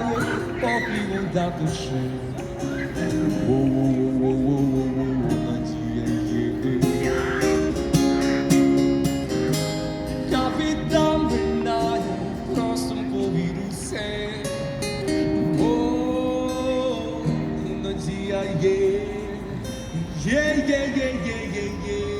daje popił da to się. Wo, Oh, oh, oh, wo, wo, wo, nadzieję Oh Kapitan wydaje Yeah yeah yeah yeah je.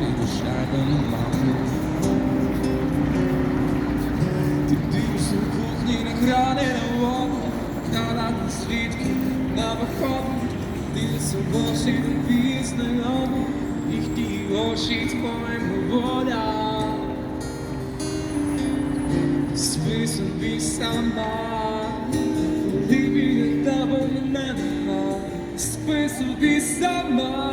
є, є, є, є. Ти дивишся в кухні на крани на воду, на на свідки на виходу, дивишся в очі до пізнайому, їхні очі твоєму воля. Спи собі сама, коли біля тебе мене нема. Спи собі сама,